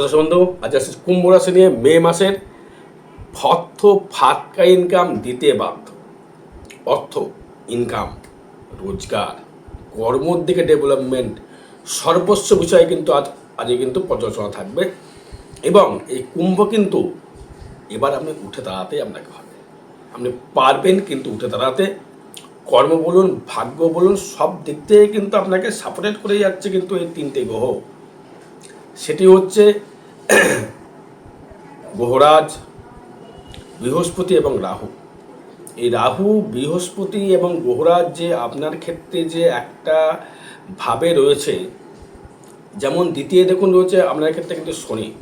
দর্শক বন্ধু, আজ আসছে কুম্ভ রাশি নিয়ে মে মাসের অর্থ ফাটকা ইনকাম দিতে বাধ্য। অর্থ ইনকাম রোজগার, কর্মর দিকে ডেভেলপমেন্ট সর্বস্ব বিষয়ে কিন্তু আজ, আজকে কিন্তু পর্যালোচনা থাকবে। এবং এই কুম্ভ কিন্তু এবার আপনি উঠে দাঁড়াতে আপনাকে হবে। আপনি পারবেন কিন্তু উঠে দাঁড়াতে। কর্ম বলুন, ভাগ্য বলুন, সব দিক থেকে কিন্তু আপনাকে সাপোর্টেড করে যাচ্ছে কিন্তু এই তিনটে গ্রহ। সেটি হচ্ছে গ্রহরাজ বৃহস্পতি এবং রাহু। এই রাহু, বৃহস্পতি এবং গ্রহরাজ যে আপনার ক্ষেত্রে যে একটা ভাবে রয়েছে, যেমন দ্বিতীয় দেখুন রয়েছে আপনার ক্ষেত্রে কিন্তু শনি।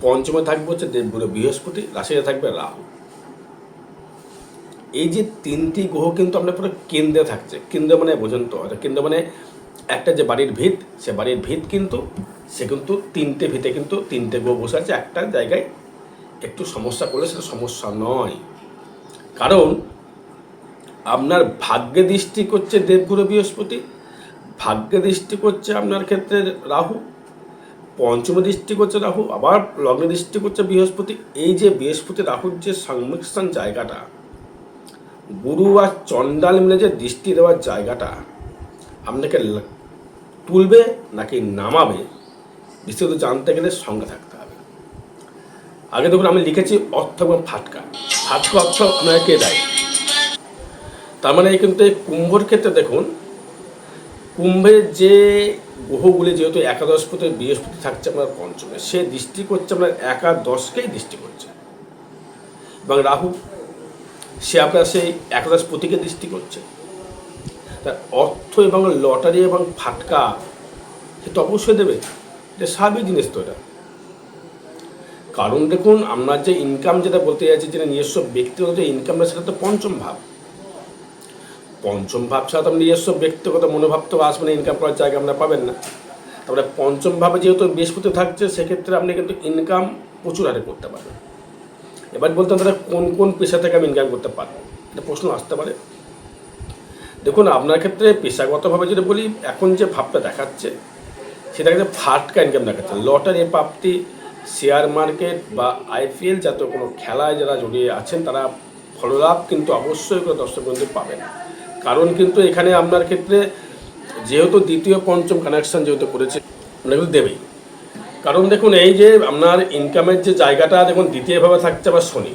পঞ্চমে থাকবে হচ্ছে দেবগুরু বৃহস্পতি, রাশিতে থাকবে রাহু। এই যে তিনটি গ্রহ কিন্তু আপনার পুরো কেন্দ্রে থাকছে। কেন্দ্র মানে বোঝেন তো কেন্দ্র মানে একটা যে বাড়ির ভিত, সে বাড়ির ভিত কিন্তু সে কিন্তু তিনটে ভিতে কিন্তু তিনটে গ্রহ বসে আছে। একটা জায়গায় একটু সমস্যা করলে সেটা সমস্যা নয়। কারণ আপনার ভাগ্যে দৃষ্টি করছে দেবগুরু বৃহস্পতি, ভাগ্যে দৃষ্টি করছে আপনার ক্ষেত্রে রাহু, পঞ্চম দৃষ্টি করছে রাহু, আবার লগ্নে দৃষ্টি করছে বৃহস্পতি। এই যে বৃহস্পতি রাহুর যে সংমিশ্রণ জায়গাটা, গুরু আর চণ্ডাল মিলে যে দৃষ্টি দেওয়ার জায়গাটা, আপনাকে তুলবে নাকি নামাবে বিস্তারিত জানতে গেলে সঙ্গে থাকতে হবে। আগে দেখুন, আমি লিখেছি অর্থ এবং ফাটকা। ফাটকা অর্থ আপনাকে দেয়? তার মানে কিন্তু এই কুম্ভর ক্ষেত্রে দেখুন, কুম্ভের যে গ্রহগুলি যেহেতু একাদশপতি বৃহস্পতি থাকছে আপনার পঞ্চমে, সে দৃষ্টি করছে আপনার একাদশকেই দৃষ্টি করছে। এবং রাহু, সে আপনার সেই একাদশ পতিকে দৃষ্টি করছে। তার অর্থ এবং লটারি এবং ফাটকা, সে তো অবশ্যই দেবে। এটা স্বাভাবিক জিনিস তো এটা। কারণ দেখুন আপনার যে ইনকাম যেটা বলতে যাচ্ছি যেটা নিজস্ব ব্যক্তিগত যে ইনকামটা সেটা তো পঞ্চম ভাব। পঞ্চম ভাব ছাড়া তো আপনি নিজস্ব ব্যক্তিগত মনোভাব তো আসবে না ইনকাম করার জায়গা আপনারা পাবেন না। তারপরে পঞ্চম ভাবে যেহেতু বৃহস্পতি থাকছে, সেক্ষেত্রে আপনি কিন্তু ইনকাম প্রচুর হারে করতে পারবেন। এবার বলতাম তাহলে কোন কোন পেশা থেকে আমি ইনকাম করতে পারব? এটা প্রশ্ন আসতে পারে। দেখুন, আপনার ক্ষেত্রে পেশাগতভাবে যদি বলি, এখন যে ভাবটা দেখাচ্ছে সেটা কিন্তু ফাটকা ইনকাম দেখাচ্ছে। লটারি প্রাপ্তি শেয়ার মার্কেট বা আইপিএল জাতীয় কোনো খেলায় যারা জড়িয়ে আছেন, তারা ফললাভ কিন্তু অবশ্যই করে দর্শক বন্ধু পাবেন। কারণ কিন্তু এখানে আপনার ক্ষেত্রে যেহেতু দ্বিতীয়, পঞ্চম কানেকশন যেহেতু করেছে আপনার কিন্তু দেবেই। কারণ দেখুন, এই যে আপনার ইনকামের যে জায়গাটা দেখুন দ্বিতীয়ভাবে থাকছে আবার শনি।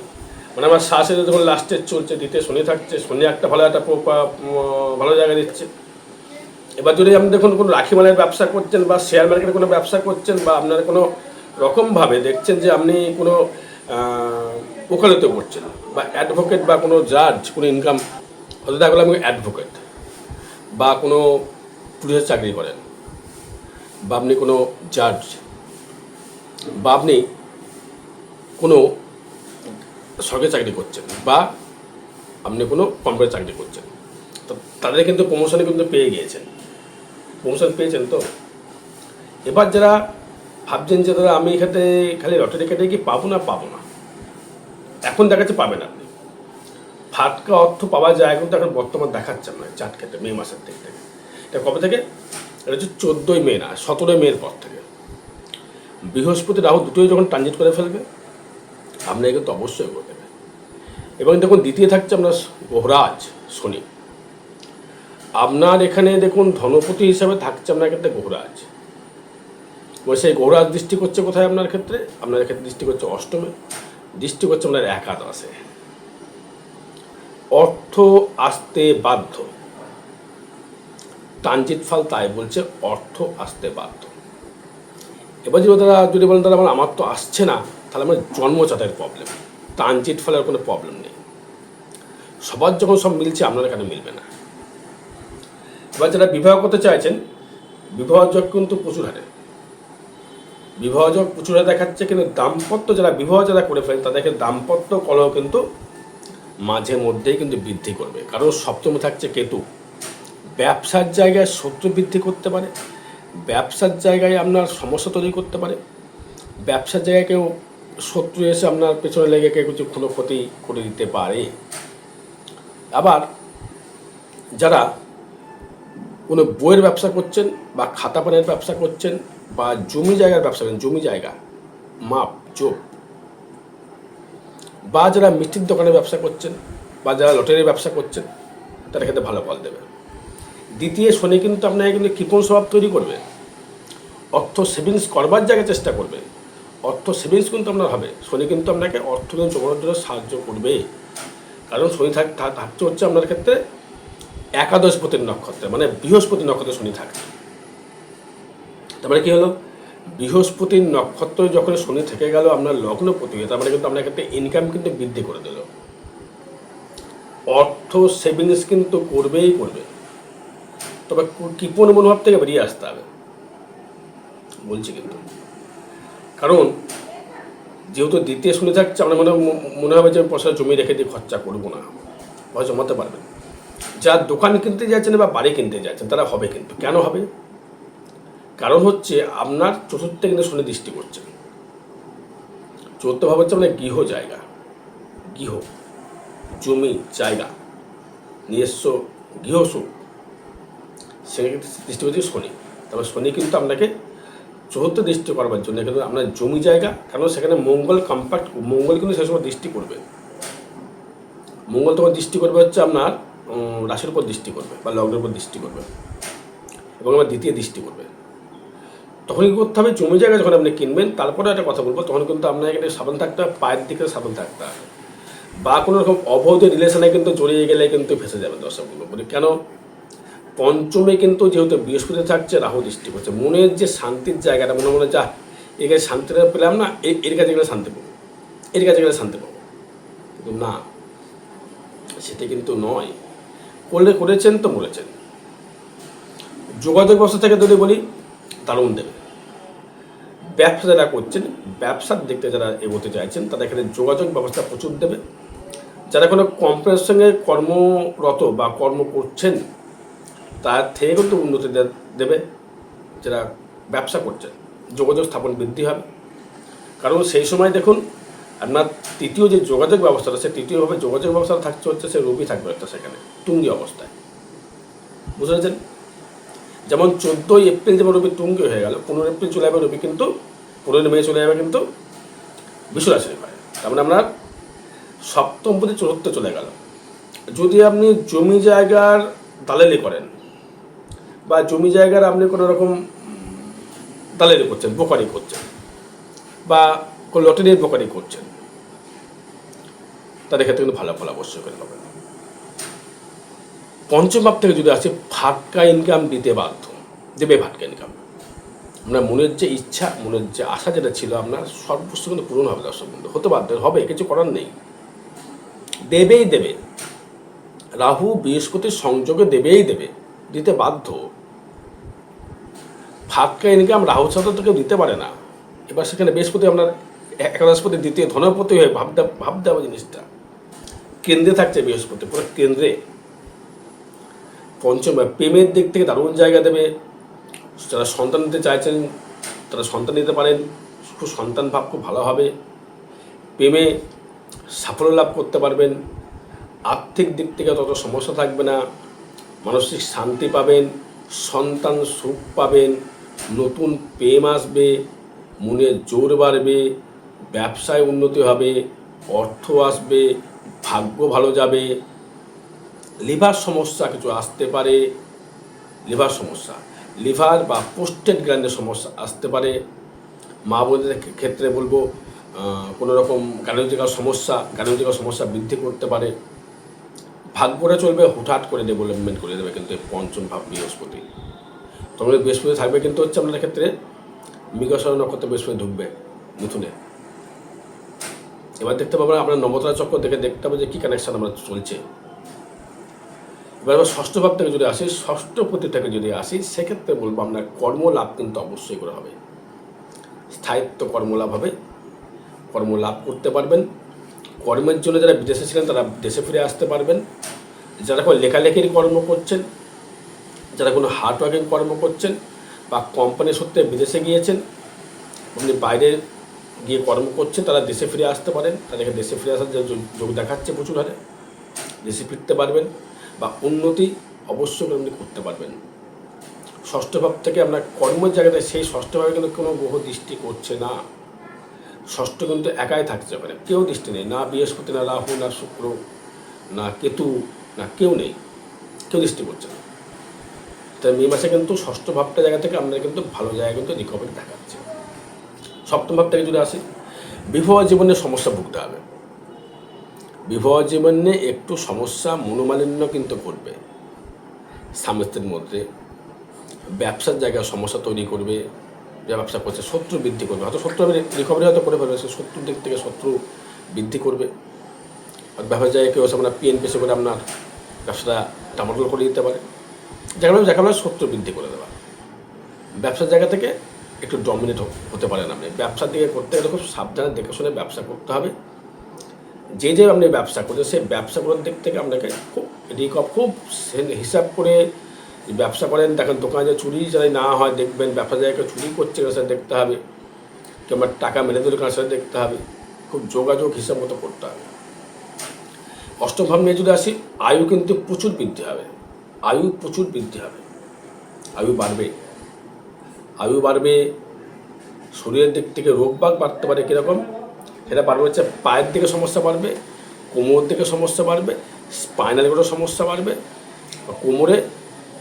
মানে আমার শ্বাসে যখন লাস্টের চলছে, দ্বিতীয় শনি থাকছে, শনি একটা ভালো একটা ভালো জায়গা দিচ্ছে। এবার যদি আপনি দেখুন কোনো রাখি মালের ব্যবসা করছেন বা শেয়ার মার্কেটে কোনো ব্যবসা করছেন বা আপনার কোনো রকমভাবে দেখছেন যে আপনি কোনো ওকালতি করছেন বা অ্যাডভোকেট বা কোনো জাজ কোনো ইনকাম হতে দেখা গেলো আমি অ্যাডভোকেট বা কোনো পুলিশের চাকরি করেন বা আপনি কোনো জাজ বা আপনি কোনো সরকারি চাকরি করছেন বা আপনি কোনো কোম্পানির চাকরি করছেন, তো তাদের কিন্তু প্রমোশনে কিন্তু পেয়ে গিয়েছেন। প্রমোশন পেয়েছেন তো? এবার যারা ভাবছেন যে দাদা, আমি এখানে খালি লটারি কেটে কি পাবো না পাবো না? এখন দেখাচ্ছে পাবেন আপনি। ফাটকা অর্থ পাওয়া যায় কিন্তু এখন বর্তমান দেখাচ্ছে না চাট ক্ষেত্রে মে মাসের দিক থেকে। এটা কবে থেকে? এটা হচ্ছে চোদ্দোই মে না, সতেরোই মের পর থেকে। বৃহস্পতি, রাহু দুটোই যখন ট্রানজিট করে ফেলবে আপনাকে তো অবশ্যই করে দেবে এবং দেখুন, দ্বিতীয় থাকছে আপনার গ্রহরাজ শনি। আপনার এখানে দেখুন ধনপতি হিসাবে থাকছে আপনার ক্ষেত্রে গ্রহরাজ এবং সেই গ্রহরাজ দৃষ্টি করছে কোথায় আপনার ক্ষেত্রে? আপনার ক্ষেত্রে দৃষ্টি করছে অষ্টমে। দৃষ্টি করছে আপনার একাদশে। অর্থ আসতে বাধ্য। ট্রানজিট ফল তাই বলছে অর্থ আসতে বাধ্য। এবার যদি তারা, যদি বলেন তাহলে আমার আমার তো আসছে না, তাহলে আমার জন্মচাতের প্রবলেম ট্রানজিট ফলের কোনো প্রবলেম নেই। সবার যখন সব মিলছে, আপনার এখানে মিলবে না? এবার যারা বিবাহ করতে চাইছেন, বিবাহ যোগ কিন্তু প্রচুর হারে। বিবাহ যোগ প্রচুর হারে দেখাচ্ছে, কিন্তু দাম্পত্য যারা বিবাহ যারা করে ফেলেন, তাদেরকে দাম্পত্য কলহ কিন্তু মাঝে মধ্যেই কিন্তু বৃদ্ধি করবে। কারণ সপ্তমে থাকছে কেতু। ব্যবসার জায়গায় শত্রু বৃদ্ধি করতে পারে। ব্যবসার জায়গায় আপনার সমস্যা তৈরি করতে পারে। ব্যবসার জায়গায় কেউ শত্রু এসে আপনার পেছনে লেগে কেউ কিছু ক্ষতি করে দিতে পারে। আবার যারা কোনো বইয়ের ব্যবসা করছেন বা খাতা পানের ব্যবসা করছেন বা জমি জায়গার ব্যবসা করেন, জমি জায়গা, মাপ চোপ বা যারা মিষ্টির দোকানে ব্যবসা করছেন বা যারা লটারির ব্যবসা করছেন, তারা ক্ষেত্রে ভালো ফল দেবে। দ্বিতীয় শনি কিন্তু আপনাকে কিন্তু কৃপণ স্বভাব তৈরি করবে। অর্থ সেভিংস করবার জায়গায় চেষ্টা করবে। অর্থ সেভিংস কিন্তু আপনার হবে। শনি কিন্তু আপনাকে অর্থ জমানোর জন্য সাহায্য করবে। কারণ শনি থাক হচ্ছে আপনার ক্ষেত্রে একাদশপতির নক্ষত্রে মানে বৃহস্পতি নক্ষত্রে শনি থাকে তারপরে কি হলো? বৃহস্পতির নক্ষত্র যখন শনি থেকে গেল আপনার লগ্নপতি হয়ে তার মানে কিন্তু আপনার ক্ষেত্রে ইনকাম কিন্তু বৃদ্ধি করে দিল। অর্থ সেভিংস কিন্তু করবেই করবে। তবে কৃপণ মনোভাব থেকে বেরিয়ে আসতে হবে। বলছি কিন্তু। কারণ, যেহেতু দ্বিতীয় শুনে থাকছে আপনার মনে মনে হবে যে পয়সা জমি রেখে দিয়ে খরচা করব না। পয়সা জমাতে পারবেন যার দোকান কিনতে যাচ্ছেন বা বাড়ি কিনতে যাচ্ছেন, তারা হবে কিন্তু। কেন হবে? কারণ হচ্ছে আপনার চতুর্থে কিন্তু শনি দৃষ্টি করছে চতুর্থ ভাব হচ্ছে আপনার গৃহ জায়গা। গৃহ, জমি, জায়গা, নিজস্ব গৃহসুখ সেখানে দৃষ্টি হচ্ছে শনি। তবে শনি কিন্তু আপনাকে চতুর্থ দৃষ্টি করবার জন্য কিন্তু আপনার জমি জায়গা, কারণ সেখানে মঙ্গল কম্প্যাক্ট মঙ্গল কিন্তু সে সময় দৃষ্টি করবে। মঙ্গল তখন দৃষ্টি করবে হচ্ছে আপনার রাশির উপর দৃষ্টি করবে বা লগ্নের উপর দৃষ্টি করবে এবং আমার দ্বিতীয় দৃষ্টি করবে। তখন কি করতে হবে? জমি জায়গা যখন আপনি কিনবেন, তারপরে একটা কথা বলব, তখন কিন্তু আপনাকে একটা সাবধান থাকতে হবে, পায়ের দিকে সাবধান থাকতে হবে। বা কোনো রকম অবৈধ রিলেশনে কিন্তু জড়িয়ে গেলে কিন্তু ফেসে যাবে দর্শকগুলো বলি কেন? পঞ্চমে কিন্তু যেহেতু বৃহস্পতি থাকছে, রাহু দৃষ্টি করছে। মনের যে শান্তির জায়গাটা, মনে মনে যা এখানে শান্তিটা পেলাম না এর কাছে গেলে শান্তি পাবো। এর কাছে গেলে শান্তি পাবো। কিন্তু না, সেটা কিন্তু নয়। করলে করেছেন তো মরেছেন যোগাযোগ ব্যবস্থা থেকে যদি বলি দারুণ দেবে ব্যবসা যারা করছেন ব্যবসার দিক থেকে যারা এগোতে চাইছেন তারা এখানে যোগাযোগ ব্যবস্থা প্রচুর দেবে। যারা কোনো কোম্পানির সঙ্গে কর্মরত বা কর্ম করছেন, তার থেকে কিন্তু উন্নতি দেবে। যারা ব্যবসা করছেন, যোগাযোগ স্থাপন বৃদ্ধি হবে। কারণ সেই সময় দেখুন আপনার তৃতীয় যে যোগাযোগ ব্যবস্থাটা, সে তৃতীয়ভাবে যোগাযোগ ব্যবস্থা থাকছে হচ্ছে সে রবি থাকবে একটা সেখানে, তুঙ্গি অবস্থায়। বুঝতে পেরেছেন? যেমন চোদ্দোই এপ্রিল যেমন রবি তুঙ্গি হয়ে গেল, পনেরো এপ্রিল চলে যাবে রবি কিন্তু পনেরো মে চলে যাবে কিন্তু বিশ্বরাশি হয় তার মানে আপনার সপ্তম প্রতি চতুর্থ চলে গেল। যদি আপনি জমি জায়গার দালালি করেন বা জমি জায়গার আপনি কোনো রকম দালালি করছেন, বোকারি করছেন বা কোনো লটারির বোকারি করছেন। তাদের ক্ষেত্রে কিন্তু ভালো ফল অবশ্যই করে পাবেন পঞ্চম ভাব থেকে যদি আসে, ফাটকা ইনকাম দিতে বাধ্য। দেবে ফাটকা ইনকাম আপনার মনের যে ইচ্ছা, মনের যে আশা যেটা ছিল আপনার সর্বস্ব কিন্তু পূরণ হবে দর্শক বন্ধু। হতে বাধ্য, হবে, কিছু করার নেই। দেবেই দেবে। রাহু বৃহস্পতির সংযোগে দেবেই দেবে। দিতে বাধ্য। ফাটকা ইনকাম রাহু ছাত্র তো কেউ দিতে পারে না। এবার সেখানে বৃহস্পতি আপনার একাদশপতি দ্বিতীয় ধনপতি হয়ে ভাবতে হবে জিনিসটা। কেন্দ্রে থাকছে বৃহস্পতি, পুরো কেন্দ্রে। পঞ্চম প্রেমের দিক থেকে দারুণ জায়গা দেবে। যারা সন্তান নিতে চাইছেন, তারা সন্তান নিতে পারেন। খুব সন্তান ভাব খুব ভালো হবে। প্রেমে সাফল্য লাভ করতে পারবেন। আর্থিক দিক থেকে তত সমস্যা থাকবে না। মানসিক শান্তি পাবেন। সন্তান সুখ পাবেন। নতুন প্রেম আসবে। মনে জোর বাড়বে। ব্যবসায় উন্নতি হবে, অর্থ আসবে, ভাগ্য ভালো যাবে, লিভার সমস্যা কিছু আসতে পারে, লিভার সমস্যা, লিভার বা পোস্টেড গ্ল্যান্ডের সমস্যা আসতে পারে। মা বোনদের ক্ষেত্রে বলব কোনো রকম গার্হস্থিকার সমস্যা গার্হস্থিকার সমস্যা বৃদ্ধি করতে পারে। ভাগ্যটা চলবে হুটহাট করে ডেভেলপমেন্ট করে দেবে কিন্তু পঞ্চম ভাব বৃহস্পতি। এই বৃহস্পতি থাকবে কিন্তু হচ্ছে আপনাদের ক্ষেত্রে মৃগশর নক্ষত্র বৃহস্পতি ঢুকবে, মিথুনে। এবার দেখতে পাবেন আপনার নবতরা চক্র দেখে দেখতে হবে যে কী কানেকশন আমরা চলছে। এবার আবার ষষ্ঠ ভাব থেকে যদি আসি, ষষ্ঠ প্রতি থেকে যদি আসি, সেক্ষেত্রে বলব আপনার কর্মলাভ কিন্তু অবশ্যই করে হবে। স্থায়িত্ব কর্মলাভ হবে। কর্মলাভ করতে পারবেন। কর্মের জন্য যারা বিদেশে ছিলেন, তারা দেশে ফিরে আসতে পারবেন। যারা কোনো লেখালেখির কর্ম করছেন, যারা কোনো হার্ডওয়ার্কিং কর্ম করছেন বা কোম্পানির সূত্রে বিদেশে গিয়েছেন, আপনি বাইরে গিয়ে কর্ম করছেন, তারা দেশে ফিরে আসতে পারেন। তাদেরকে দেশে ফিরে আসার যোগ- দেখাচ্ছে প্রচুর হারে। দেশে ফিরতে পারবেন বা উন্নতি অবশ্যই আপনি করতে পারবেন। ষষ্ঠ ভাব থেকে আমরা কর্মের জায়গাতে সেই ষষ্ঠ ভাবে কিন্তু কোনো গ্রহ দৃষ্টি করছে না। ষষ্ঠ কিন্তু একাই থাকছে ওখানে কেউ দৃষ্টি নেই। না বৃহস্পতি, না রাহু, না শুক্র, না কেতু, না কেউ নেই। কেউ দৃষ্টি করছে না। তাই মে মাসে কিন্তু ষষ্ঠ ভাবটা জায়গা থেকে আমরা কিন্তু ভালো জায়গা কিন্তু রিকভারি দেখাচ্ছে। সপ্তম ভাব থেকে যদি আসি বিবাহ জীবনে সমস্যা ভুগতে হবে। বিবাহ জীবনে একটু সমস্যা মনোমালিন্য কিন্তু করবে। স্বামী মধ্যে ব্যবসার জায়গায় সমস্যা তৈরি করবে যে ব্যবসা করছে, শত্রু বৃদ্ধি করবে। হয়তো শত্রু আমি রিকভারি হয়তো করে ফেলবে, সে শত্রুর দিক থেকে শত্রু বৃদ্ধি করবে। আর ব্যবসার জায়গায় কেউ আপনার পিএন পেশে করে আপনার ব্যবসাটা টামাটোল করে দিতে পারে। যেখানে যেখানে শত্রু বৃদ্ধি করে দেওয়া। ব্যবসার জায়গা থেকে একটু ডমিনেট হতে পারেন আপনি। ব্যবসার দিকে করতে গেলে খুব সাবধানে দেখে শুনে ব্যবসা করতে হবে। যে যে আপনি ব্যবসা করছেন, সেই ব্যবসা করার দিক থেকে আপনাকে খুব রিকভ খুব হিসাব করে ব্যবসা করেন। দেখেন দোকানে চুরি যাতে না হয়, দেখবেন ব্যবসা জায়গায় চুরি করছে কিনা সেটা দেখতে হবে। কিংবা টাকা মেরে দিল কিনা সেটা দেখতে হবে। খুব যোগাযোগ হিসাব মতো করতে হবে। অষ্টম ভাব নিয়ে যদি আসি, আয়ু কিন্তু প্রচুর বৃদ্ধি হবে। আয়ু প্রচুর বৃদ্ধি হবে। আয়ু বাড়বে। আয়ু বাড়বে শরীরের দিক থেকে রোগ বাগ বাড়তে পারে কীরকম? সেটা বাড়বে হচ্ছে পায়ের দিকে সমস্যা বাড়বে, কোমর দিকে সমস্যা বাড়বে, স্পাইনাল কোনো সমস্যা বাড়বে কোমরে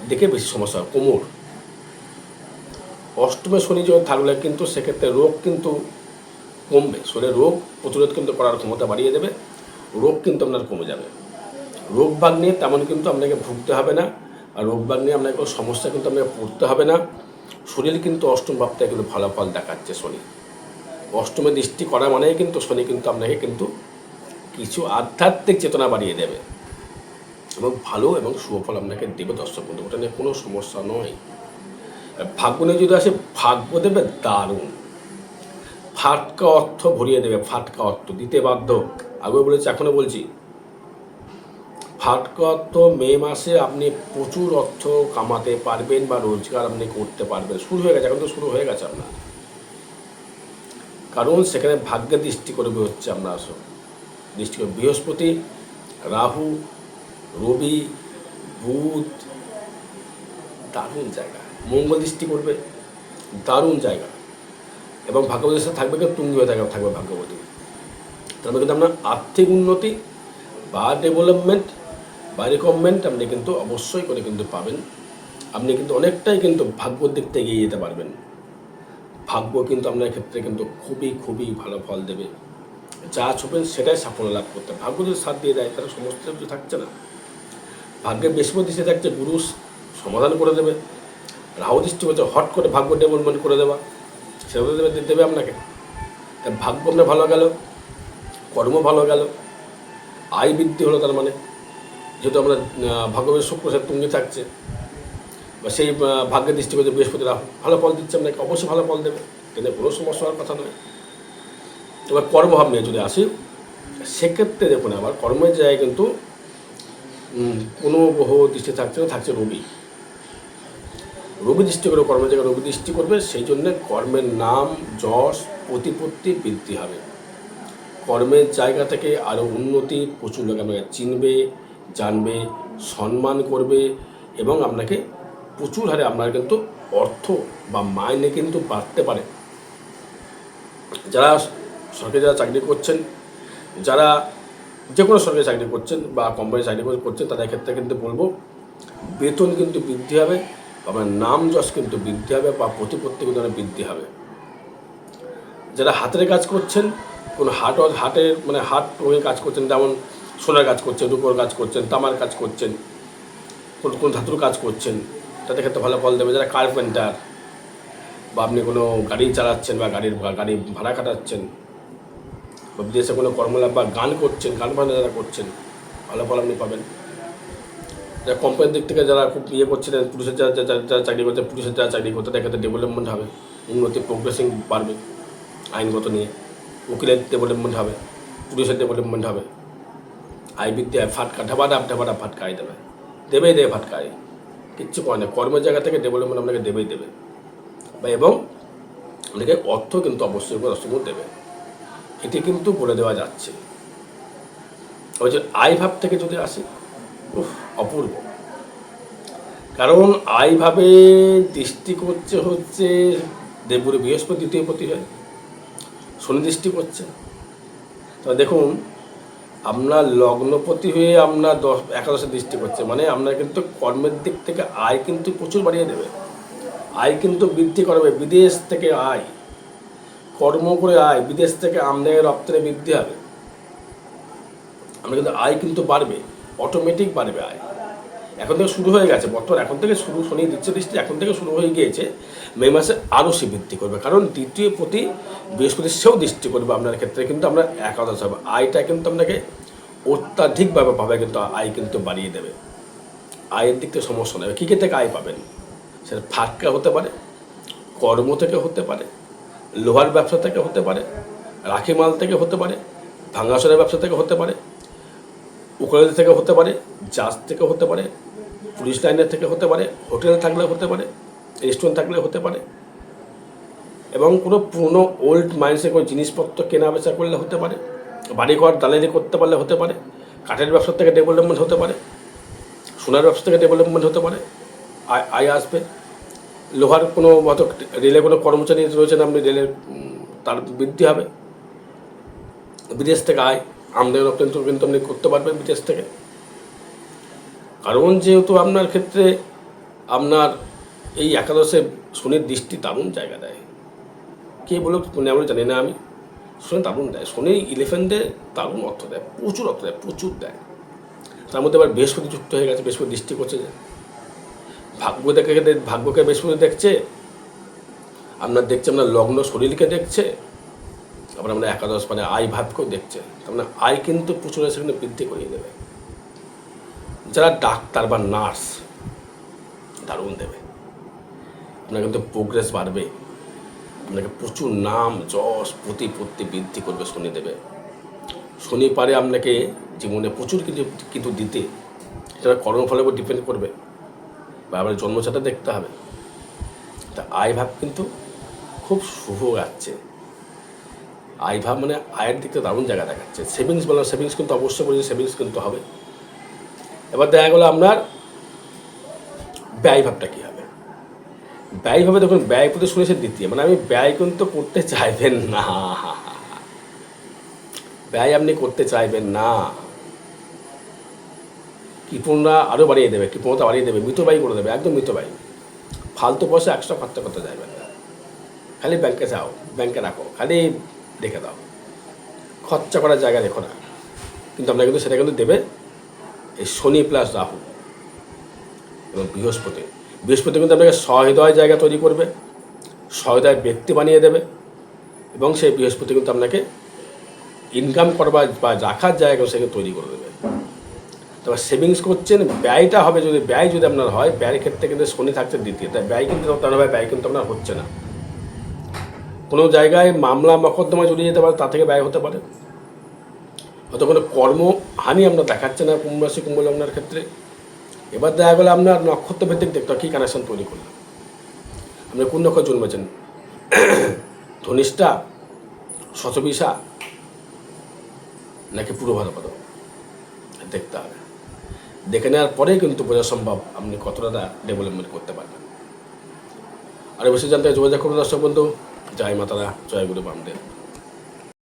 দিকে বেশি সমস্যা হবে, কোমর। অষ্টমে শনি যখন থাকলে কিন্তু সেক্ষেত্রে রোগ কিন্তু কমবে। শরীরে রোগ প্রতিরোধ কিন্তু করার ক্ষমতা বাড়িয়ে দেবে, রোগ কিন্তু আপনার কমে যাবে। রোগ ভাগ নিয়ে তেমন কিন্তু আপনাকে ভুগতে হবে না, আর রোগ ভাগ নিয়ে আপনাকে কোনো সমস্যা কিন্তু আপনাকে পড়তে হবে না। শরীর কিন্তু অষ্টম ভাবটায় কিন্তু ফলাফল দেখাচ্ছে শনি। অষ্টমে দৃষ্টি করা মানেই কিন্তু শনি কিন্তু আপনাকে কিন্তু কিছু আধ্যাত্মিক চেতনা বাড়িয়ে দেবে। এবং ভালো এবং সুফল আপনাকে দেবে দর্শক বন্ধু, ওটা নিয়ে কোনো সমস্যা নয়। আর ভাগ্য নিয়ে যদি আসে, ভাগ্য দেবে দারুণ। ফাটকা অর্থ ভরিয়ে দেবে, ফাটকা অর্থ দিতে বাধ্য। আগে বলেছি এখনও বলছি ফাটকা অর্থ মে মাসে আপনি প্রচুর অর্থ কামাতে পারবেন বা রোজগার আপনি করতে পারবেন। শুরু হয়ে গেছে, এখন তো শুরু হয়ে গেছে আপনার। কারণ সেখানে ভাগ্যের দৃষ্টি করবে হচ্ছে আমরা আসো। দৃষ্টি বৃহস্পতি, রাহু, রবি, বুধ, দারুণ জায়গা। মঙ্গল দৃষ্টি করবে, দারুণ জায়গা। এবং ভাগ্যবতীর সাথে থাকবে কিন্তু তুঙ্গি হয়ে থাকবে ভাগ্যবতী। তার মানে কিন্তু আপনার আর্থিক উন্নতি বা ডেভেলপমেন্ট বা রিকমেন্ট আপনি কিন্তু অবশ্যই করে কিন্তু পাবেন। আপনি কিন্তু অনেকটাই কিন্তু ভাগ্যর থেকে এগিয়ে যেতে পারবেন। ভাগ্য কিন্তু আপনার ক্ষেত্রে কিন্তু খুবই খুবই ভালো ফল দেবে। যা ছুপেন সেটাই সাফল্য লাভ করতে ভাগ্য যদি সাথ দিয়ে দেয়, তাহলে সমস্ত কিছু থাকছে না। ভাগ্যের বৃহস্পতি সে থাকছে গুরু, সমাধান করে দেবে। রাহু দৃষ্টি হচ্ছে হট করে ভাগ্য ডেভেলপমেন্ট করে দেওয়া। সেটা দেবে দেবে আপনাকে। ভাগ্য আপনার ভালো গেল, কর্ম ভালো গেল, আয় বৃদ্ধি হলো তার মানে। যেহেতু আমরা ভাগ্যবের শুক্র সে তুঙ্গি থাকছে, বা সেই ভাগ্যের দৃষ্টি করে বৃহস্পতি রাহু ভালো ফল দিচ্ছে, আপনাকে অবশ্যই ভালো ফল দেবে কিন্তু কোনো সমস্যা হওয়ার কথা নয়। এবার কর্মভাব নিয়ে যদি আসি, সেক্ষেত্রে দেখুন আবার কর্মের জায়গায় কিন্তু কোনো গ্রহ দৃষ্টি থাকছে না, থাকছে রবি। রবি দৃষ্টি করে কর্মের জায়গায় রবি দৃষ্টি করবে, সেই জন্যে কর্মের নাম, যশ, প্রতিপত্তি বৃদ্ধি হবে। কর্মের জায়গা থেকে আরও উন্নতি, প্রচুর লোক আপনাকে চিনবে জানবে, সম্মান করবে এবং আপনাকে প্রচুর হারে আপনার কিন্তু অর্থ বা মাইনে কিন্তু বাড়তে পারে। যারা সরকারি যারা চাকরি করছেন, যারা যে কোনো সরকারি চাকরি করছেন বা কোম্পানি চাকরি করে- করছেন, তাদের ক্ষেত্রে কিন্তু বলব, বেতন কিন্তু বৃদ্ধি হবে আপনার নাম যশ কিন্তু বৃদ্ধি হবে, বা প্রতিপত্তি কিন্তু অনেক বৃদ্ধি হবে। যারা হাতের কাজ করছেন, কোনো হাট, হাটের মানে হাট কাজ করছেন, যেমন সোনার কাজ করছেন, রূপোর কাজ করছেন, তামার কাজ করছেন, কোন কোন ধাতুর কাজ করছেন তাদের ক্ষেত্রে ভালো ফল দেবে। যারা কার্পেন্টার বা আপনি কোনো গাড়ি চালাচ্ছেন বা গাড়ির, গাড়ি ভাড়া কাটাচ্ছেন বা বিদেশে কোনো কর্মলাভ বা গান করছেন, গান বাজনা যারা করছেন, ভালো ফল আপনি পাবেন। যারা কোম্পানির দিক থেকে যারা খুব ইয়ে করছিলেন পুলিশের যারা যারা চাকরি করছে পুলিশের যারা চাকরি করতে তাদের ক্ষেত্রে ডেভেলপমেন্ট হবে, উন্নতি প্রোগ্রেসিং বাড়বে আইনগত নিয়ে। উকিলের ডেভেলপমেন্ট হবে পুলিশের ডেভেলপমেন্ট হবে। আয় বৃদ্ধি হয় ফাটকা ঢাবাডাপ ঢাবাডাপ ফাটকাই দেবে। দেবেই দেবে ফাটকাই কিচ্ছু করে না, কর্মের জায়গা থেকে ডেভেলপমেন্ট আপনাকে দেবেই দেবে। বা এবং আপনাকে অর্থ কিন্তু অবশ্যই অসম্ভব দেবে। এটি কিন্তু বলে দেওয়া যাচ্ছে। ওই যে আয় ভাব থেকে যদি আসে, উফ, অপূর্ব। কারণ আইভাবে দৃষ্টি করছে হচ্ছে দেবগুরু বৃহস্পতি, দ্বিতীয় পতি হয়। শনি দৃষ্টি করছে। তো দেখুন আপনার লগ্নপতি হয়ে আপনার দশ, একাদশে দৃষ্টি করছে। মানে আপনার কিন্তু কর্মের দিক থেকে আয় কিন্তু প্রচুর বাড়িয়ে দেবে। আয় কিন্তু বৃদ্ধি করবে। বিদেশ থেকে আয়। কর্ম করে আয়। বিদেশ থেকে আমদানি রপ্তানি বৃদ্ধি হবে। আমরা কিন্তু আয় কিন্তু বাড়বে। অটোমেটিক বাড়বে আয়। এখন থেকে শুরু হয়ে গেছে। বর্তমান এখন থেকে শুরু, শনি দিচ্ছে দৃষ্টি এখন থেকে শুরু হয়ে গিয়েছে। মে মাসে আরও সে বৃদ্ধি করবে। কারণ দ্বিতীয় প্রতি বৃহস্পতি সেও দৃষ্টি করবে আপনার ক্ষেত্রে। কিন্তু আমরা একাদশ হবে। আয়টা কিন্তু আপনাকে অত্যাধিকভাবে পাবে কিন্তু আয় কিন্তু বাড়িয়ে দেবে। আয়ের দিক থেকে সমস্যা নেবে কী কী থেকে আয় পাবেন? সেটা ফাটকা হতে পারে, কর্ম থেকে হতে পারে, লোহার ব্যবসা থেকে হতে পারে, রাখি মাল থেকে হতে পারে ভাঙাসরের ব্যবসা থেকে হতে পারে, উকরালি থেকে হতে পারে জাজ থেকে হতে পারে পুলিশ লাইনের থেকে হতে পারে, হোটেলে থাকলে হতে পারে রেস্টুরেন্ট থাকলে হতে পারে, এবং কোনো পুরনো ওল্ড মাইন্ডসে কোনো জিনিসপত্র কেনা বেচা করলে হতে পারে, বাড়িঘর দালালি করতে পারলে হতে পারে, কাঠের ব্যবসা থেকে ডেভেলপমেন্ট হতে পারে, সোনার ব্যবসা থেকে ডেভেলপমেন্ট হতে পারে, আয় আয় আসবে। লোহার কোনো মতো রেলে কোনো কর্মচারী রয়েছেন আপনি রেলের তার বৃদ্ধি হবে। বিদেশ থেকে আয়, আমদানি রপ্তানি কিন্তু আপনি করতে পারবেন বিদেশ থেকে। কারণ যেহেতু আপনার ক্ষেত্রে আপনার এই একাদশে শনির দৃষ্টি দারুণ জায়গা দেয়। কে বলুক মানে আমরা জানি না আমি। শনি দারুণ দেয়। শনি ইলেভেন্টে দারুণ অর্থ দেয়, প্রচুর অর্থ দেয়, প্রচুর দেয়। তার মধ্যে আবার বৃহস্পতি যুক্ত হয়ে গেছে, বৃহস্পতি দৃষ্টি করছে ভাগ্য দেখে ভাগ্যকে বৃহস্পতি দেখছে, আপনার দেখছে আপনার লগ্ন শরীরকে দেখছে আবার আমরা একাদশ মানে আয় ভাবকেও দেখছে। তার মানে আয় কিন্তু প্রচুর সেখানে বৃদ্ধি করিয়ে দেবে। যারা ডাক্তার বা নার্স, দারুণ দেবে। আপনার কিন্তু প্রোগ্রেস বাড়বে। আপনাকে প্রচুর নাম, যশ, প্রতিপত্তি বৃদ্ধি করবে শনি দেবে। শনি পারে আপনাকে জীবনে প্রচুর কিছু কিন্তু দিতে। সেটা কর্মফলের উপর ডিপেন্ড করবে। বা আবার জন্মচাটা দেখতে হবে। তা আয় ভাব কিন্তু খুব শুভ যাচ্ছে আয় ভাব মানে আয়ের দিকটা দারুণ জায়গা দেখাচ্ছে। সেভিংস বলা সেভিংস কিন্তু অবশ্যই বলছি সেভিংস কিন্তু হবে। এবার দেখা গেলো আপনার ব্যয়ভাবটা কী হবে? ব্যয়ভাবে দেখুন, ব্যয় প্রতি শুনেছে দ্বিতীয় মানে আমি ব্যয় কিন্তু করতে চাইবেন না। ব্যয় আপনি করতে চাইবেন না। কৃপণরা আরও বাড়িয়ে দেবে, কৃপণতা বাড়িয়ে দেবে, মৃত ব্যয় করে দেবে, একদম মৃত ব্যয়। ফালতু পয়সা এক্সট্রা খরচা করতে চাইবেন না। খালি ব্যাংকে যাও ব্যাংকে রাখো, খালি রেখে দাও। খরচা করার জায়গা দেখো না। কিন্তু আপনাকে কিন্তু সেটা কিন্তু দেবে এই শনি প্লাস রাহু এবং বৃহস্পতি। বৃহস্পতি কিন্তু আপনাকে সহৃদয় জায়গা তৈরি করবে, সহৃদয় ব্যক্তি বানিয়ে দেবে এবং সেই বৃহস্পতি কিন্তু আপনাকে ইনকাম করবার বা রাখার জায়গা সেখানে তৈরি করে দেবে। তবে সেভিংস করছেন, ব্যয়টা হবে যদি, ব্যয় যদি আপনার হয়, ব্যয়ের ক্ষেত্রে কিন্তু শনি থাকছে দ্বিতীয়। তাই ব্যয় কিন্তু হবে, ব্যয় কিন্তু আপনার হচ্ছে না। কোনো জায়গায় মামলা মকদ্দমা জড়িয়ে যেতে পারে, তা থেকে ব্যয় হতে পারে। হয়তো কোনো কর্মহানি আমরা দেখাচ্ছে না কুম্ভ রাশি কুম্ভ লগ্নের ক্ষেত্রে। এবার দেখা গেলো আপনার নক্ষত্র ভিত্তিক দেখতে কী কানেকশন তৈরি করলেন আপনি কোন নক্ষত্র জন্মেছেন? ধনিষ্ঠা, শতবিশা, নাকি পূর্ব ভাদ্রপদ? দেখতে হবে। দেখে নেওয়ার পরেই কিন্তু বোঝা সম্ভব আপনি কতটা ডেভেলপমেন্ট করতে পারবেন। আর বেশি জানতে যোগাযোগ করুন দর্শক বন্ধু। জয় মাতারা, জয় গুরু বামদেব।